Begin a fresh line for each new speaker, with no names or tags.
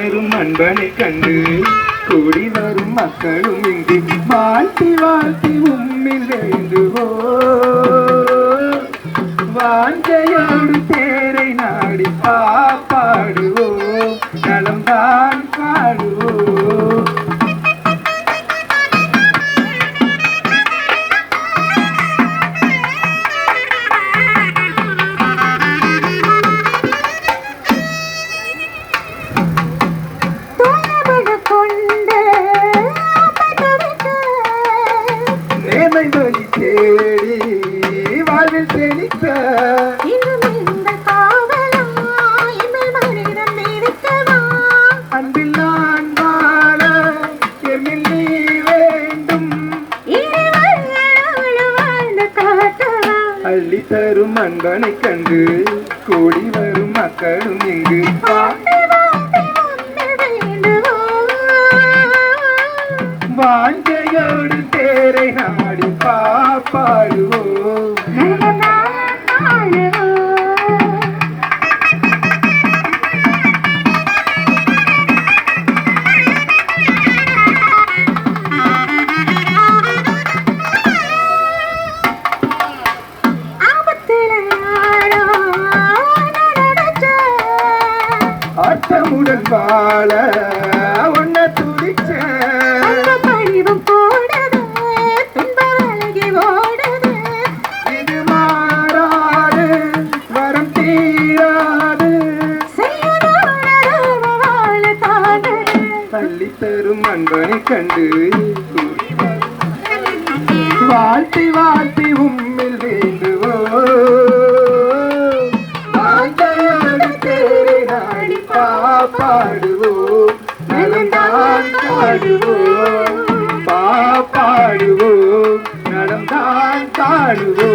பள்ளித்தரும் அன்பனை கண்டு கூடி வரும் மக்களும் இங்கு வாழ்த்தி வாழ்த்தி உம்மில் வேண்டுவோ வாஞ்சையோடு தேரை நாடி பாடுவோ நலம்தான் பாடுவோ வழி தேடி வாழ்வில்
இருக்கவா
அன்பில் நான் வாழ எம்மில் நீ வேண்டும். அள்ளி தரும் அன்பனை கண்டு கூடி வரும் மக்களும் இங்கு வாஞ்சையோடு தேரை ஆட்டமுடன் வாழ உன்ன துடிச்ச
பழிவும் போடுது துன்ப விலகி ஓடுது.
இது மாறாது வரம் தீராது. அள்ளி தரும் அன்பனை கண்டு வாழ்த்தி வாழ்த்தி உம்மில் பாடுவோ பாடுவோம் பாடுவோ பாடுவோ நலம்தான் பாடுவோ.